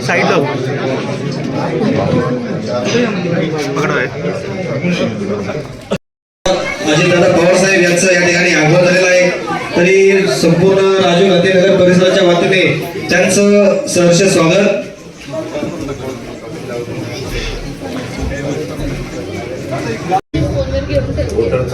साईडला हो. पकडा पवार साहेब यांचं या ठिकाणी आगमन झालेलं आहे. तरी संपूर्ण राजू गांधीनगर परिसराच्या वतीने त्यांचं सहर्ष स्वागत वोटरचा असेल किंवा पॉप्युलेशनचा असेल बोला, बोला. हातात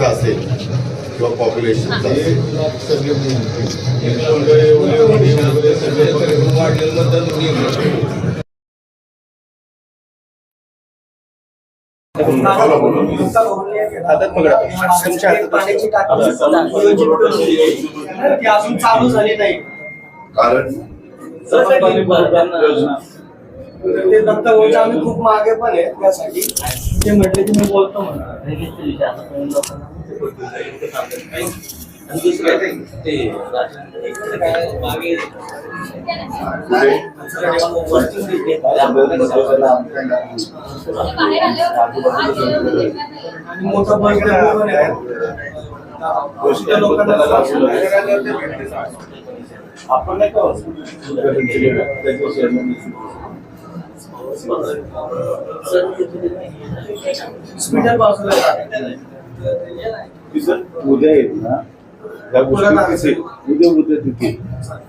पकडा तुमच्या हातात पाण्याची टाकी केली आहे. ती अजून चालू झाली नाही. कारण ते दत्त आम्ही खूप मागे पण आहे त्यासाठी. ते म्हटले की मी बोलतो म्हणून. आणि मोठा बैठक लोकांना हॉस्पिटल स्पीडर आहे. उद्या येत ना. या गोष्टी कसे उद्या उद्या तिथे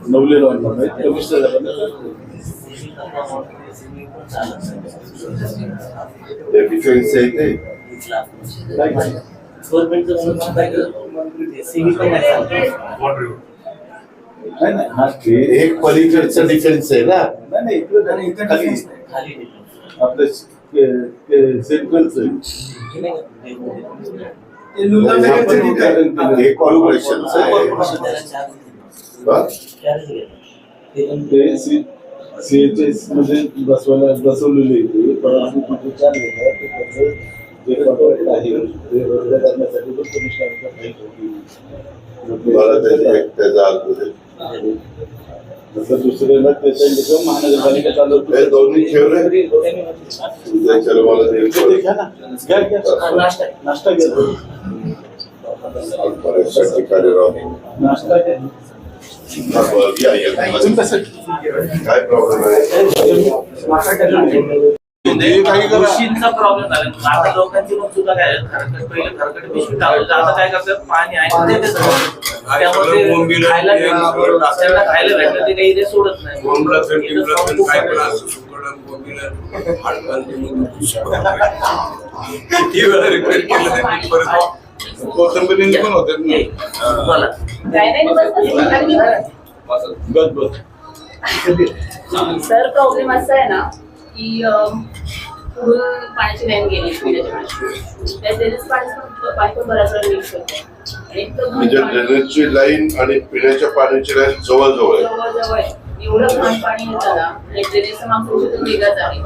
नवले लावून कमिशनर डिफेन्स आहे ते. नाही नाही हा ते एक पलीकडचा डिफेन्स आहे ना. नाही नाही इकडं इथं खाली. आपलं सेंट्रलच हे? कॉर्पोरेशन ते सी सीएचएसमध्ये बसवायला बसवलेले आहे पण आम्ही तिथे चार घेतात ते त्याचं जे कॉन्ट्रॅक्ट आहे ते रद्द करण्यासाठी तो कमिशनरचा फाईल होती मला त्याचा त्याचा अर्थ आहे. जसं दुसऱ्याला त्याच्या इथं महानगरपालिका चालवते हे दोन्ही ठेव रे. त्याच्याला मला ते ते घ्या ना घ्या घ्या नाश्ता आहे. नाश्ता बऱ्याचशा ठिकाणी राहून काय प्रॉब्लेम आहे गोष्टींचा प्रॉब्लेम झाला. आता लोकांची सुद्धा काय खरकट पहिले खरकट पिशवी टाकलं आता काय करतात? पाणी आहे. ते त्यामुळे खायला त्यांना खायला भेटलं. ते काही ते सोडत नाही. इथं कोथंबीरीने पण होतात ना. बोला. बस बस सर प्रॉब्लेम असा आहे ना की पुढून पाण्याची लाईन गेली पाणी वेळा मिक्स होतं. तर घाण म्हणजे ड्रेनेजची लाईन आणि पिण्याच्या पाण्याची लाईन जवळ जवळ आहे. जवळजवळ आहे. एवढं घाण पाणी येतं ना आणि ड्रेनेजचं मागचं उशीर वेगळंच आहे.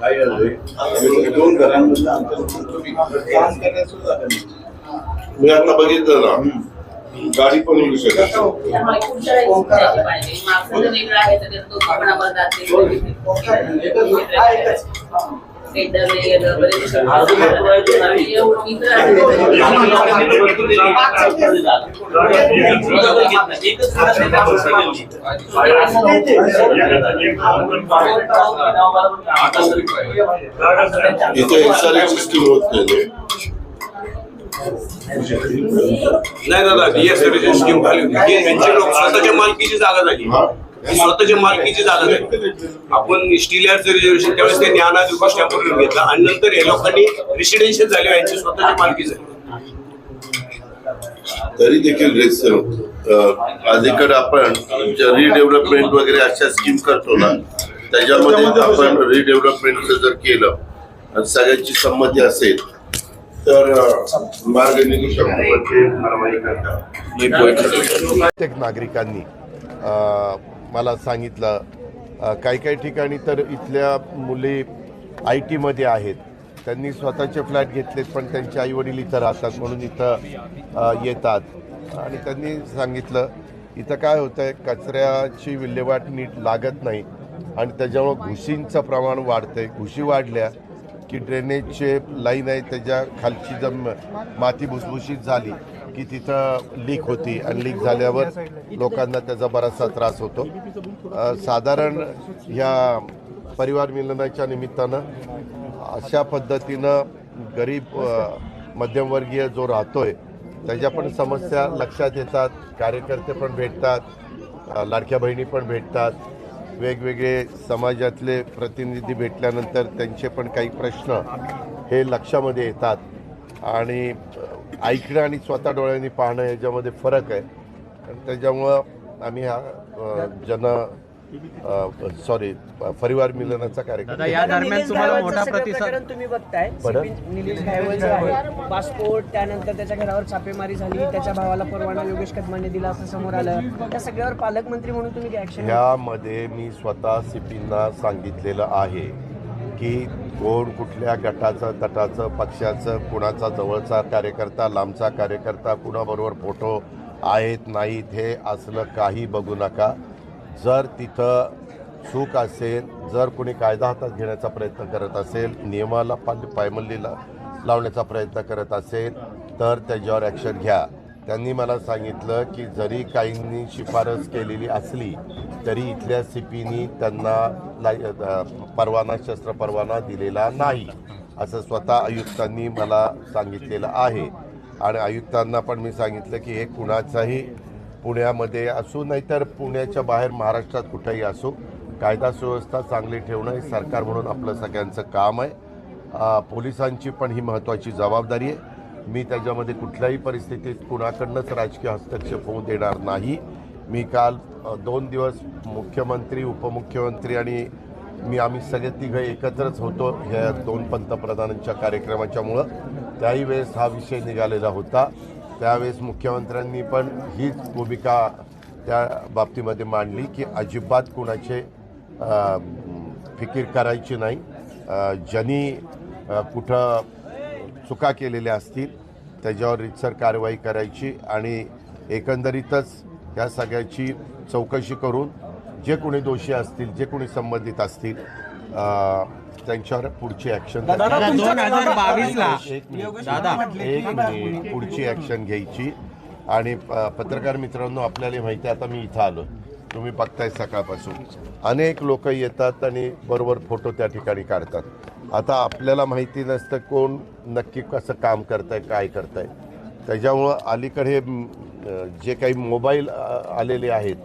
काय झालंय? दोन घरांमधलं अंतर काम. मी आता बघितलं ना. गाडी पण येऊ शकत इथं एसआरएच सिस्टीम होत नाही. नाही दादा डीएसआरची स्कीम झाली होती. ही यांची लोक स्वतःच्या मालकीची जागा झाली. हा. ही स्वतःच्या मालकीची जागा झाली. आपण स्टीलियरचं रिझर्वेशन त्यावेळेस त्यांनी अनाज विकास टेम्पोररी घेतला आणि नंतर या लोकांनी रेसिडेन्शियल झाले यांची स्वतःची मालकी झाली. तरी देखील रेस अलीकडे आपण रिडेव्हलपमेंट वगैरे अशा स्कीम करतो ना त्याच्यामध्ये आपण रिडेव्हलपमेंटचं जर केलं सगळ्यांची संमती असेल तर मार्ग निघू शकतो. प्रत्येक नागरिकांनी मला सांगितलं काही काही ठिकाणी तर इथल्या मुली आय टीमध्ये आहेत. त्यांनी स्वतःचे फ्लॅट घेतलेत पण त्यांचे आईवडील इथं राहतात म्हणून इथं येतात. आणि त्यांनी सांगितलं इथं काय होतं आहे कचऱ्याची विल्हेवाट नीट लागत नाही आणि त्याच्यामुळं घुशींचं प्रमाण वाढतंय. घुशी वाढल्या की ड्रेनेजचे लाईन आहे त्याच्या खालची जम माती भुसभुशीत झाली की तिथं लीक होती. आणि लीक झाल्यावर लोकांना त्याचा बराचसा त्रास होतो. साधारण ह्या परिवार मिलनाच्या निमित्तानं अशा पद्धतीनं गरीब मध्यमवर्गीय जो राहतोय त्याच्या पण समस्या लक्षात येतात. कार्यकर्ते पण भेटतात. लाडक्या बहिणी पण भेटतात. वेगवेगळे समाजातले प्रतिनिधी भेटल्यानंतर त्यांचे पण काही प्रश्न हे लक्षामध्ये येतात. आणि ऐकणं आणि स्वतः डोळ्यांनी पाहणं याच्यामध्ये फरक आहे. त्याच्यामुळं आम्ही हा जन सॉरी परिवार मिलनाचा कार्यक्रम दादा, या दरम्यान तुम्हाला मोठा प्रतिसाद- तुम्ही बघताय. निलेश पासपोर्ट त्यानंतर त्याच्या घरावर छापेमारी झाली त्याच्या भावाला परवाना योगेश कदमाने दिला असं समोर आलं. त्या सगळ्यावर पालकमंत्री म्हणून तुम्ही ऍक्शन ह्यामध्ये मी स्वतः सीपींना सांगितलेलं आहे की कोण कुठल्या गटाचं तटाचं पक्षाचं कुणाचा जवळचा कार्यकर्ता लांबचा कार्यकर्ता कुणाबरोबर फोटो आहेत नाहीत हे असलं काही बघू नका. जर तिथं चूक असेल जर कोणी कायदा हातात घेण्याचा प्रयत्न करत असेल नियमाला पाल पायमल्लीला लावण्याचा प्रयत्न करत असेल तर त्याच्यावर ॲक्शन घ्या. त्यांनी मला सांगितलं की जरी काहींनी शिफारस केलेली असली तरी इथल्या सी पीनी त्यांना लाय परवाना शस्त्र परवाना दिलेला नाही असं स्वतः आयुक्तांनी मला सांगितलेलं आहे. आणि आयुक्तांना पण मी सांगितलं की हे कुणाचाही पुण्यामध्ये असू नाहीतर पुण्याच्या बाहेर महाराष्ट्रात कुठेही असो कायदा सुव्यवस्था चांगली ठेवणं हे सरकार म्हणून आपलं सगळ्यांचं काम आहे. पोलिसांची पण ही महत्त्वाची जबाबदारी आहे. मी त्याच्यामध्ये कुठल्याही परिस्थितीत कुणाकडनंच राजकीय हस्तक्षेप होऊ देणार नाही. मी काल दोन दिवस मुख्यमंत्री उपमुख्यमंत्री आणि मी आम्ही सगळे तिघं एकत्रच होतो ह्या दोन पंतप्रधानांच्या कार्यक्रमाच्यामुळं. त्याही वेळेस हा विषय निघालेला होता. त्यावेळेस मुख्यमंत्र्यांनी पण हीच भूमिका त्या बाबतीमध्ये मांडली की अजिबात कुणाचे फिकीर करायची नाही. ज्यांनी कुठं चुका केलेल्या असतील त्याच्यावर रितसर कारवाई करायची आणि एकंदरीतच ह्या सगळ्याची चौकशी करून जे कोणी दोषी असतील जे कोणी संबंधित असतील त्यांच्यावर पुढची ॲक्शन दोन हजार बावीस ला. एक मिनिट दादा एक मिनिट पुढची ॲक्शन घ्यायची. आणि प- पत्रकार मित्रांनो आपल्याला माहिती आहे आता मी इथं आलो तुम्ही बघताय सकाळपासून. अनेक लोक येतात आणि बरोबर फोटो त्या ठिकाणी काढतात. आता आपल्याला माहिती नसतं कोण नक्की कसं काम करताय काय करताय. त्याच्यामुळं अलीकडे हे जे काही मोबाईल आलेले आहेत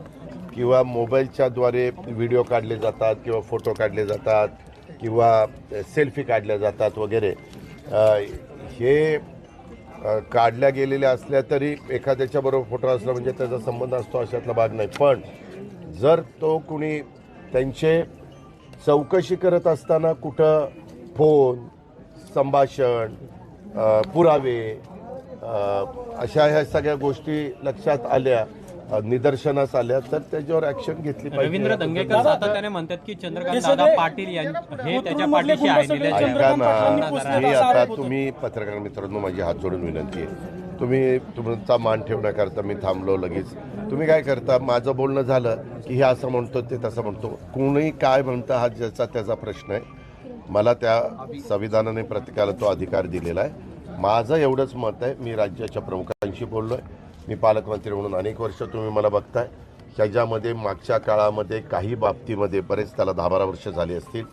किंवा मोबाईलच्याद्वारे व्हिडिओ काढले जातात किंवा फोटो काढले जातात किंवा सेल्फी काढल्या जातात वगैरे. हे काढल्या गेलेल्या असल्या तरी एखाद्याच्याबरोबर फोटो असला म्हणजे त्याचा संबंध असतो अशातला भाग नाही. पण जर तो कुणी त्यांचे चौकशी करत असताना कुठं फोन संभाषण पुरावे अशा ह्या सगळ्या गोष्टी लक्षात आल्या निदर्शनास आल्या तर त्याच्यावर ऍक्शन घेतली पाहिजे रवींद्र दंगेकर सातत्याने म्हणतात की चंद्रकांत दादा पाटील यां- हे त्याच्या पाठीशी आहे ऐका ना मी आता तुम्ही पत्रकार मित्रांनो माझी हात जोडून विनंती आहे. तुम्ही तुमचा मान ठेवण्याकरता मी थांबलो लगेच. तुम्ही काय करता माझं बोलणं झालं की हे असं म्हणतो ते तसं म्हणतो. कोणी काय म्हणतं हा ज्याचा त्याचा प्रश्न आहे. मला त्या संविधानाने प्रत्येकाला तो अधिकार दिलेला आहे. माझं एवढंच मत आहे मी राज्याच्या प्रमुखांशी बोललो आहे मी पालकमंत्री म्हणून अनेक वर्ष तुम्ही मला बघताय. त्याच्यामध्ये मागच्या काळामध्ये काही बाबतीमध्ये बरेच त्याला दहा बारा वर्ष झाली असतील.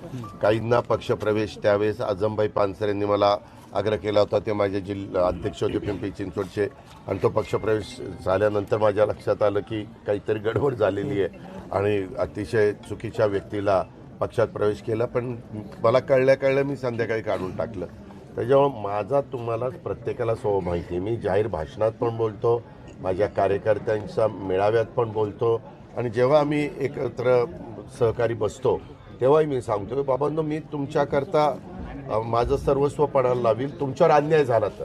काहींना पक्षप्रवेश त्यावेळेस आजमभाई पानसर यांनी मला आग्रह केला होता. ते माझे जिल्हा अध्यक्ष होते पिंपरी चिंचवडचे. आणि तो पक्षप्रवेश झाल्यानंतर माझ्या लक्षात आलं की काहीतरी गडबड झालेली आहे. आणि अतिशय चुकीच्या व्यक्तीला पक्षात प्रवेश केला. पण मला कळल्या कळल्या मी संध्याकाळी काढून टाकलं. त्याच्यामुळं माझा तुम्हाला प्रत्येकाला स्वभाव माहिती आहे. मी जाहीर भाषणात पण बोलतो. माझ्या कार्यकर्त्यांच्या मेळाव्यात पण बोलतो. आणि जेव्हा आम्ही एकत्र सहकारी बसतो तेव्हाही मी सांगतो बाबांनो मी तुमच्याकरता माझं सर्वस्व पणाला लावील तुमच्यावर अन्याय झाला तर.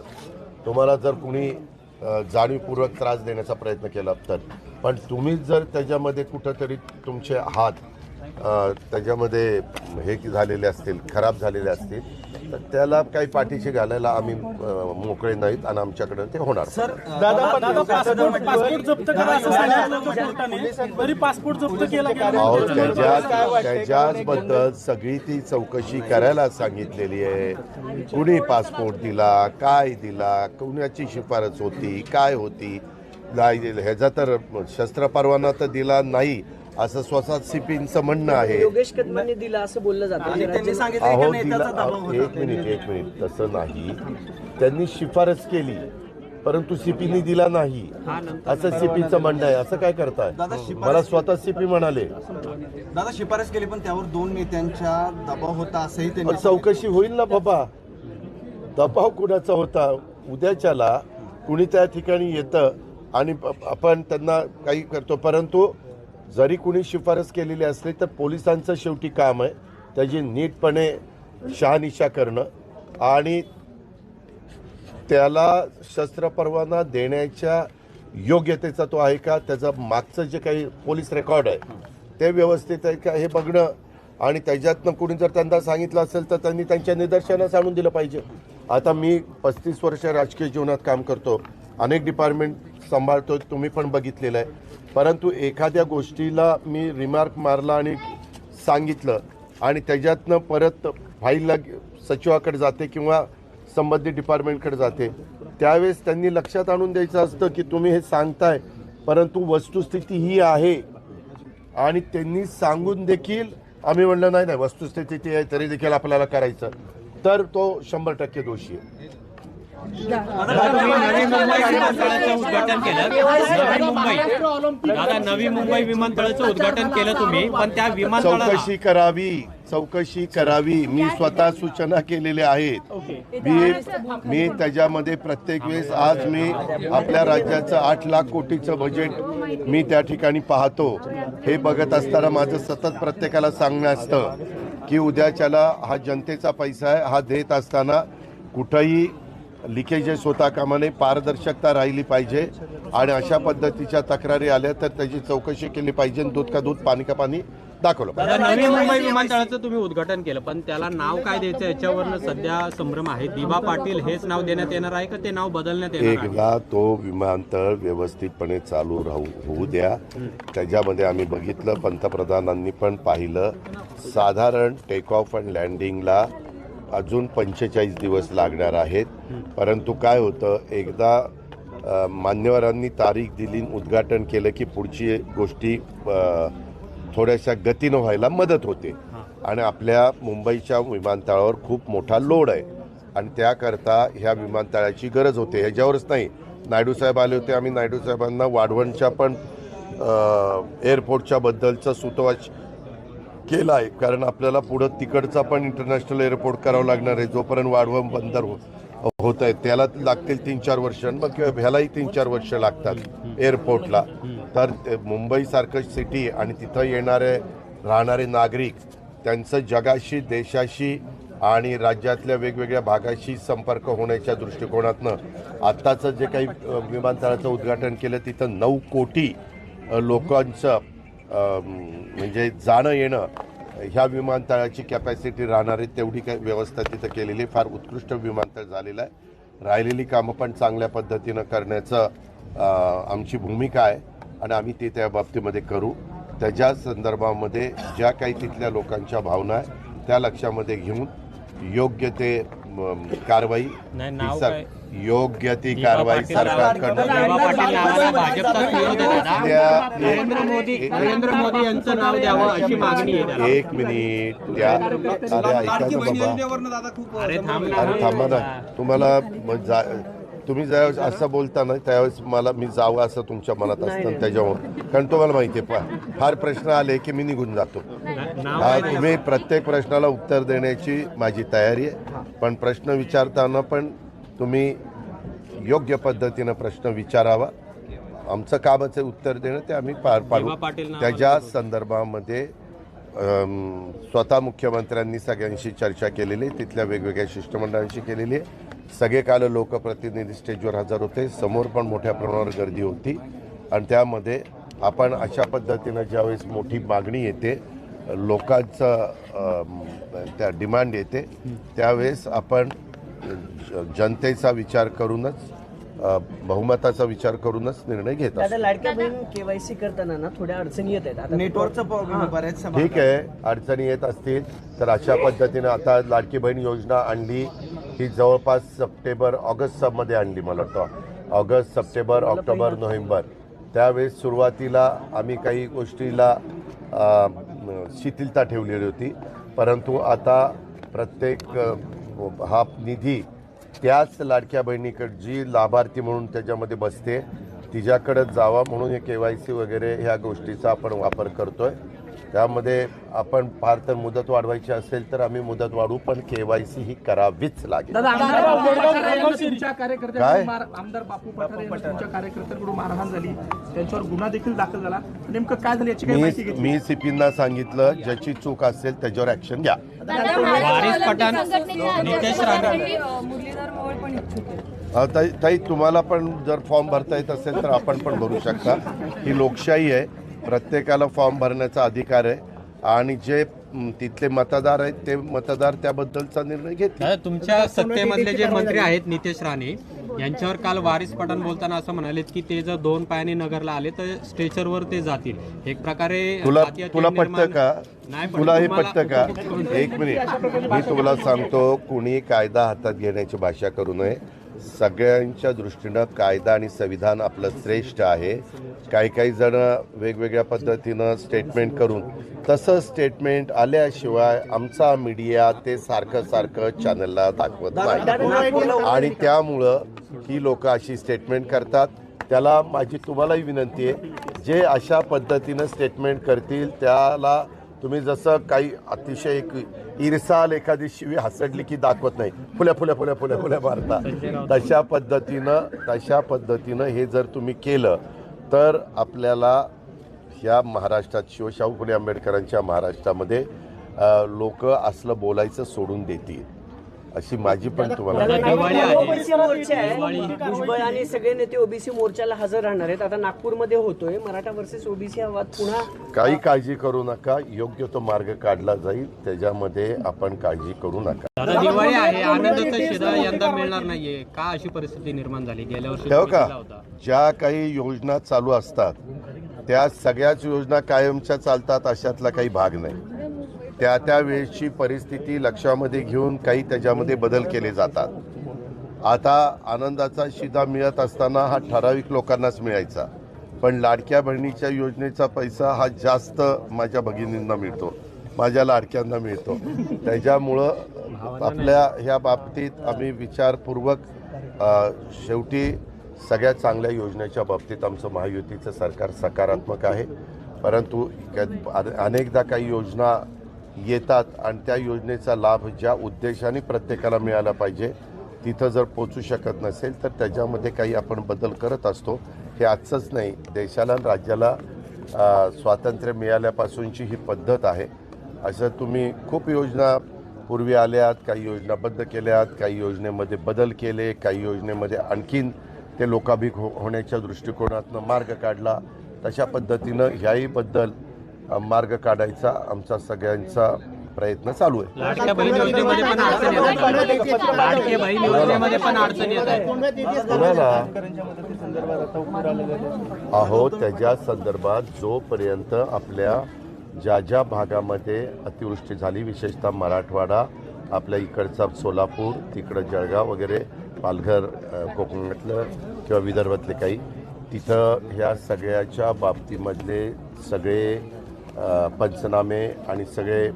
तुम्हाला जर कुणी जाणीवपूर्वक त्रास देण्याचा प्रयत्न केला तर. पण तुम्ही जर त्याच्यामध्ये कुठंतरी तुमचे हात त्याच्यामध्ये हे की झालेले असतील खराब झालेले असतील तर त्याला काही पाठीशी घालायला आम्ही मोकळे नाहीत आणि आमच्याकडे ते होणार. पासपोर्ट जप्त करा असं सांगितलं होतं कोर्टाने तरी पासपोर्ट जप्त केला अहो त्याच्याबद्दल सगळी ती चौकशी करायला सांगितलेली आहे. कुणी पासपोर्ट दिला काय दिला कुणाची शिफारस होती काय होती. ह्याचा तर शस्त्र परवाना तर दिला नाही. असं स्वतः सिपींचं म्हणणं आहे. योगेश कदमांनी दिला असं बोललं जातं. त्यांनी राज्य- सांगितलं अहो की दिला नेत्याचा दबाव अहो, होता. एक मिनिट एक मिनिट. तसं नाही. त्यांनी शिफारस केली. परंतु सीपीनी दिला नाही. असं सीपीचं म्हणणं आहे. असं काय करताय? दादा, शिफारस- मला स्वतः सीपी म्हणाले. दादा शिफारस केली पण त्यावर दोन नेत्यांच्या दबाव होता असंही पण त्यांनी चौकशी होईल ना बाबा. दबाव कुणाचा होता? उद्याच्याला कुणी त्या ठिकाणी येतं आणि प- आपण त्यांना काही करतो. परंतु जरी कुणी शिफारस केलेली असली तर पोलिसांचं शेवटी काम आहे त्याची नीटपणे शहानिशा करणं आणि त्याला शस्त्र परवाना देण्याच्या योग्यतेचा तो आहे का? त्याचं मागचं जे काही पोलीस रेकॉर्ड आहे ते व्यवस्थित आहे का हे बघणं आणि त्याच्यातनं कुणी जर त्यांना सांगितलं असेल तर त्यांनी त्यांच्या निदर्शनास आणून दिलं पाहिजे. आता मी पस्तीस वर्ष राजकीय जीवनात काम करतो. अनेक डिपार्टमेंट सांभाळतो तुम्ही पण बघितलेलं आहे. परंतु एखाद्या गोष्टीला मी रिमार्क मारला आणि सांगितलं आणि त्याच्यातनं परत फाईलला सचिवाकडे जाते किंवा संबंधित डिपार्टमेंटकडे जाते त्यावेळेस त्यांनी लक्षात आणून द्यायचं असतं की तुम्ही हे सांगताय परंतु वस्तुस्थिती ही आहे. आणि त्यांनी सांगून देखील आम्ही म्हणलं नाही नाही वस्तुस्थिती ती आहे तरी देखील आपल्याला करायचं. तर तो शंभर टक्के दोषी आहे. नवी मुंबई विमानतळाचं उद्घाटन केलं. नवी मुंबई. दादा नवी मुंबई विमानतळाचं उद्घाटन केलं तुम्ही पण त्या विमानतळाला चौकशी करावी चौकशी करावी. मी स्वतः सूचना केलेल्या आहेत. मी मी त्याच्यामध्ये प्रत्येक वेळेस आज मी आपल्या राज्याचं आठ लाख कोटीचं बजेट मी त्या ठिकाणी पाहतो. हे बघत असताना माझं सतत प्रत्येकाला सांगणं असतं की उद्याच्याला हा जनतेचा पैसा आहे हा देत असताना कुठंही लिकेजेस होता कामा नये पारदर्शकता राहिली पाहिजे. आणि अशा पद्धतीच्या तक्रारी आल्या तर त्याची चौकशी केली पाहिजे आणि दूध का दूध पाणी का पाणी दाखवलं नवी मुंबई विमानतळाचं तुम्ही उद्घाटन केलं पण त्याला नाव काय द्यायचं याच्यावरनं सध्या संभ्रम आहे. दिवा पाटील हेच नाव देण्यात येणार आहे का? ते नाव बदलण्यात येणार एकदा तो विमानतळ व्यवस्थितपणे चालू राहू होऊ द्या. त्याच्यामध्ये आम्ही बघितलं पंतप्रधानांनी पण पाहिलं. साधारण टेक ऑफ अँड लँडिंगला अजून पंचेचाळीस दिवस लागणार आहेत. परंतु काय होतं एकदा मान्यवरांनी तारीख दिली उद्घाटन केलं की पुढची गोष्टी थोड्याशा गतीनं व्हायला मदत होते. आणि आपल्या मुंबईच्या विमानतळावर खूप मोठा लोड आहे. आणि त्याकरता ह्या विमानतळाची गरज होते. ह्याच्यावरच नाही. नायडू साहेब आले होते. आम्ही नायडू साहेबांना वाढवणच्या पण एअरपोर्टच्या बद्दलचं सुतवाच केला आहे. कारण आपल्याला पुढं तिकडचा पण इंटरनॅशनल एअरपोर्ट करावं लागणार आहे. जोपर्यंत वाढवण बंदर हो होत आहे त्याला लागतील तीन चार वर्ष मग ह्यालाही तीन चार वर्ष लागतात एअरपोर्टला तर ते मुंबईसारखं सिटी आणि तिथं येणारे राहणारे नागरिक त्यांचं जगाशी देशाशी आणि राज्यातल्या वेगवेगळ्या भागाशी संपर्क होण्याच्या दृष्टिकोनातनं आत्ताचं जे काही विमानतळाचं उद्घाटन केलं तिथं नऊ कोटी लोकांचं म्हणजे जाणं येणं ह्या विमानतळाची कॅपॅसिटी राहणार आहे तेवढी काही व्यवस्था तिथं केलेली आहे. फार उत्कृष्ट विमानतळ झालेलं आहे. राहिलेली कामं पण चांगल्या पद्धतीनं करण्याचं आमची भूमिका आहे आणि आम्ही ते त्या बाबतीमध्ये करू. त्याच्या संदर्भामध्ये ज्या काही तिथल्या लोकांच्या भावना आहे त्या लक्षामध्ये घेऊन योग्य ते कारवाई योग्य ती दिवा कारवाई पाटील सरकारकडनं दिवा पाटील नावाला भाजपचाच विरोध आहे दादा. त्या- नरेंद्र मोदी नरेंद्र मोदी यांचं नाव द्यावं अशी मागणी आहे त्याला. एक मिनिट त्या अरे ऐका ना बाबा. अरे थांब ना. अरे थांबा ना. तुम्हाला तुम्ही ज्यावेळेस असं बोलता ना त्यावेळेस मला मी जावं असं तुमच्या मनात असतं त्याच्यामुळे. कारण तुम्हाला माहिती आहे फार प्रश्न आले की मी निघून जातो. हा काय तुम्ही प्रत्येक प्रश्नाला उत्तर देण्याची माझी तयारी आहे. पण प्रश्न विचारताना पण तुम्ही योग्य पद्धतीनं प्रश्न विचारावा. आमचं कामच उत्तर देणं ते आम्ही पार पाडू. त्याच्या संदर्भामध्ये स्वतः मुख्यमंत्र्यांनी सगळ्यांशी चर्चा केलेली आहे. तिथल्या वेगवेगळ्या शिष्टमंडळांशी केलेली आहे. सगळे काल लोकप्रतिनिधी स्टेजवर हजर होते समोर पण मोठ्या प्रमाणावर गर्दी होती. आणि त्यामध्ये आपण अशा पद्धतीनं ज्यावेळेस मोठी मागणी येते लोकांचं त्या डिमांड येते त्यावेळेस आपण जनतेचा विचार करूनच बहुमताचा विचार करूनच निर्णय घेत दादा असतो. लाडक्या बहीण केवायसी करताना ना थोड्या अडचणी येत आहेत. आता नेटवर्कचा प्रॉब्लेम ठीक आहे अडचणी येत असतील तर अशा पद्धतीने आता लाडकी बहीण योजना आणली. ही जवळपास सप्टेंबर ऑगस्टमध्ये आणली मला वाटतं. August September October November. त्यावेळेस सुरुवातीला आम्ही काही गोष्टीला शिथिलता ठेवलेली होती. परंतु आता प्रत्येक हा निधी त्याच लाडक्या बहिणीकडे जी लाभार्थी म्हणून त्याच्यामध्ये बसते तिच्याकडं जावा म्हणून हे के वाय सी वगैरे ह्या गोष्टीचा आपण वापर करतोय. त्यामध्ये आपण फार तर मुदत वाढवायची असेल तर आम्ही मुदत वाढवू पण के वाय सी ही करावीच लागेल. तुमच्या काय? कार्यकर्त्यांकडून मार- आमदार बापू पठारे यांना तुमच्या कार्यकर्त्यांकडून मारहाण झाली. त्यांच्यावर गुन्हा देखील दाखल झाला. नेमकं काय झालं याची काही माहिती मी घेतली? मी सीपींना सांगितलं ज्याची चूक असेल त्याच्यावर ऍक्शन घ्या. वारिस पठाण नितेश राणे. मुरलीधर मोहोळ पण इच्छुक आहेत. अ, ताई ताई तुम्हाला पण जर फॉर्म भरता येत असेल तर आपण पण भरू शकता. ही लोकशाही आहे. प्रत्येकाला फॉर्म भरण्याचा अधिकार आहे. आणि जे तिथले मतदार आहेत ते मतदार त्याबद्दलचा निर्णय घेतील. दादा तुमच्या सत्तेमधले जे मंत्री आहेत नितेश राणे यांच्यावर काल वारिस पठाण बोलताना असं म्हणाले की ते जर दोन पायाने नगरला आले तर स्टेचरवर ते जातील. एक प्रकारे तुला तुला पटतं का. तुला हे पटतं का? एक मिनिट. मी तुला सांगतो कुणी कायदा हातात घेण्याची भाषा करू नये. सगळ्यांच्या दृष्टीनं कायदा आणि संविधान आपलं श्रेष्ठ आहे. काही काही जण वेगवेगळ्या पद्धतीनं स्टेटमेंट करून तसं स्टेटमेंट आल्याशिवाय आमचा मीडिया ते सारखं सारखं चॅनलला दाखवत नाही. आणि त्यामुळं ही लोक अशी स्टेटमेंट करतात. त्याला माझी तुम्हालाही विनंती आहे जे अशा पद्धतीनं स्टेटमेंट करतील त्याला तुम्ही जसं काही अतिशय इरसाल एखादी शिवी हसडली की दाखवत नाही. फुल्या फुल्या फुल्या फुल्या फुल्या मारता. तशा पद्धतीनं तशा पद्धतीनं हे जर तुम्ही केलं तर आपल्याला ह्या महाराष्ट्रात शिवशाहू फुले आंबेडकरांच्या महाराष्ट्रामध्ये लोक असलं बोलायचं सोडून देतील. अशी माझी पण तुम्हाला. ओबीसी मोर्चा आहे. भुजबळ आणि सगळे नेते ओबीसी मोर्चाला हजर राहणार आहेत. आता नागपूरमध्ये होतोय. मराठा वर्सेस ओबीसी हा वाद पुन्हा काही काळजी करू नका. योग्य तो मार्ग काढला जाईल. त्याच्यामध्ये आपण काळजी करू नका. दादा दिवाळी आहे. आनंदाचा शिरा यंदा मिळणार नाहीये. का अशी परिस्थिती निर्माण झाली? गेल्या वर्षी ठेव का? ज्या काही योजना चालू असतात त्या सगळ्याच योजना कायमच्या चालतात अशातला काही भाग नाही. त्या त्या परिस्थिती लक्षामध्ये घेऊन काही त्याच्यामध्ये बदल केले जातात. आता आनंदाचा शिदा मिळत असताना हा ठराविक लोकांनाच मिळायचा. पण लाडक्या बहिणीच्या योजनेचा पैसा हा जास्त माझ्या भगिनींना मिळतो. माझ्या लाडक्यांना मिळतो. त्याच्यामुळं आपल्या ह्या बाबतीत आम्ही विचारपूर्वक शेवटी सगळ्यात चांगल्या योजनेच्या बाबतीत आमचं महायुतीचं सरकार सकारात्मक आहे. परंतु अनेकदा काही योजना येतात आणि त्या योजनेचा लाभ ज्या उद्देशाने प्रत्येकाला मिळाला पाहिजे तिथं जर पोचू शकत नसेल तर त्याच्यामध्ये काही आपण बदल करत असतो. हे आजचंच नाही देशाला आणि राज्याला स्वातंत्र्य मिळाल्यापासूनची ही पद्धत आहे. असं तुम्ही खूप योजना पूर्वी आल्यात काही योजना बंद केल्यात काही योजनेमध्ये बदल केले काही योजनेमध्ये आणखीन ते लोकाभिक हो होण्याच्या दृष्टिकोनातनं मार्ग काढला. तशा पद्धतीनं ह्याहीबद्दल मार्ग काढायचा आमचा सगळ्यांचा प्रयत्न चालू आहे. अहो त्याच्या संदर्भात जोपर्यंत आपल्या ज्या ज्या भागामध्ये अतिवृष्टी झाली विशेषतः मराठवाडा आपल्या इकडचा सोलापूर तिकडं जळगाव वगैरे पालघर कोकणातलं किंवा विदर्भातले काही तिथं ह्या सगळ्याच्या बाबतीमधले सगळे पंचनामे आणि सगळे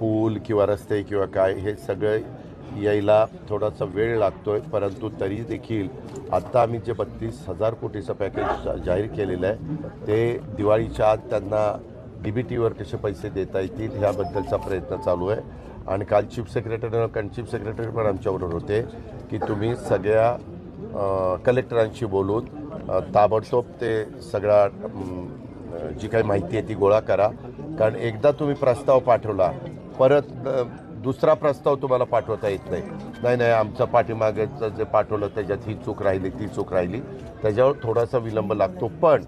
पूल किंवा रस्ते किंवा काय हे सगळं यायला थोडासा वेळ लागतोय परंतु तरी देखील आत्ता आम्ही जे बत्तीस हजार कोटीचं पॅकेज जाहीर केलेलं आहे ते दिवाळीच्या आत त्यांना डी बी टीवर कसे पैसे देता येतील ह्याबद्दलचा प्रयत्न चालू आहे. आणि काल चीफ सेक्रेटरी कारण चीफ सेक्रेटरी पण आमच्याबरोबर होते की तुम्ही सगळ्या कलेक्टरांशी बोलून ताबडतोब ते सगळा जी काही माहिती आहे ती गोळा करा. कारण एकदा तुम्ही प्रस्ताव पाठवला परत दुसरा प्रस्ताव तुम्हाला पाठवता येत नाही. नाही नाही आमचं पाठीमागेचं जे पाठवलं त्याच्यात ही चूक राहिली ती चूक राहिली. त्याच्यावर थोडासा विलंब लागतो. पण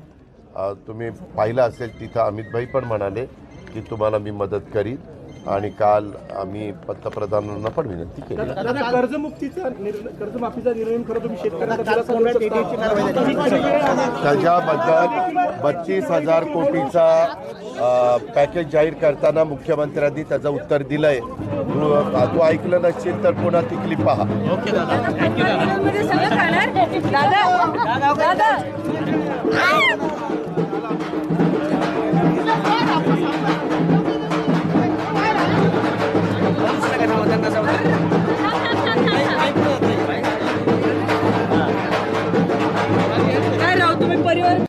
तुम्ही पाहिलं असेल तिथं अमितभाई पण म्हणाले की तुम्हाला मी मदत करीन. आणि काल आम्ही पंतप्रधानांना पण विनंती केली. कर्जमुक्तीचा निर्णय कर्जमाफीचा निर्णय खरं तुम्ही शेतकऱ्यांना दिला असता. त्याच्याबद्दल बत्तीस हजार कोटीचा पॅकेज जाहीर करताना मुख्यमंत्र्यांनी त्याचं उत्तर दिलंय. तू तू ऐकलं नसेल तर पुन्हा ती क्लिप पहा. ओके दादा. थँक्यू दादा. मध्ये सगळं खाणार? दादा. दादा. काय राव तुम्ही परिवार